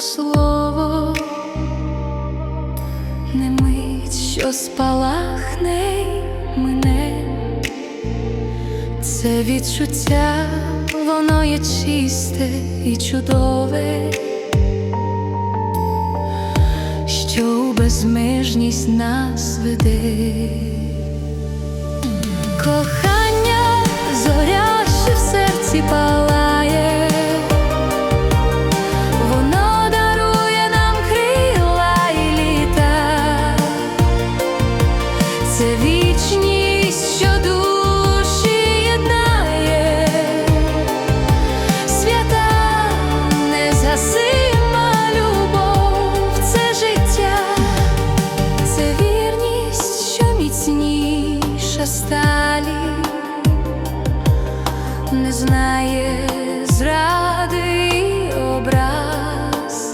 слово, не мить, що спалахне мене, це відчуття, воно є чисте і чудове, що у безмежність нас веде. Кохання, сталі, не знає зради і образ,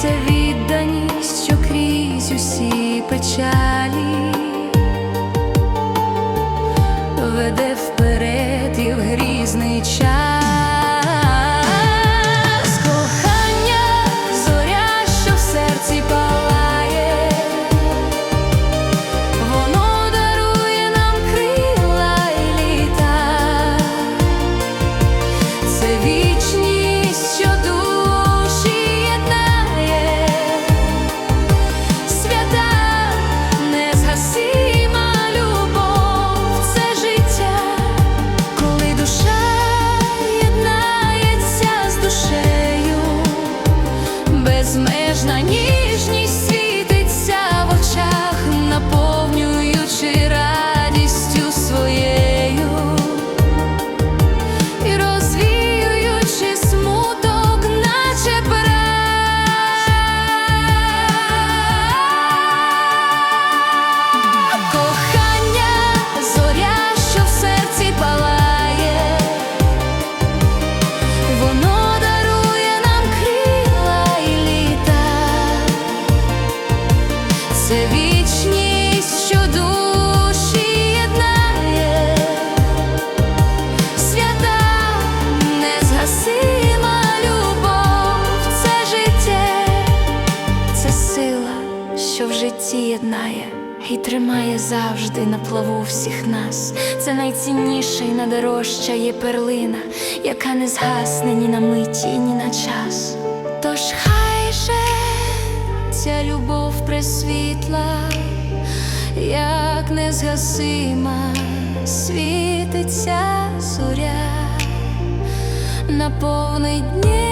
це відданість, що крізь усі печалі веде вперед і в грізний час. Житті єднає і тримає завжди на плаву всіх нас. Це найцінніша і найдорожча є перлина, яка не згасне ні на миті, ні на час. Тож хай же ця любов пресвітла, як незгасима світиться зоря, наповнить дні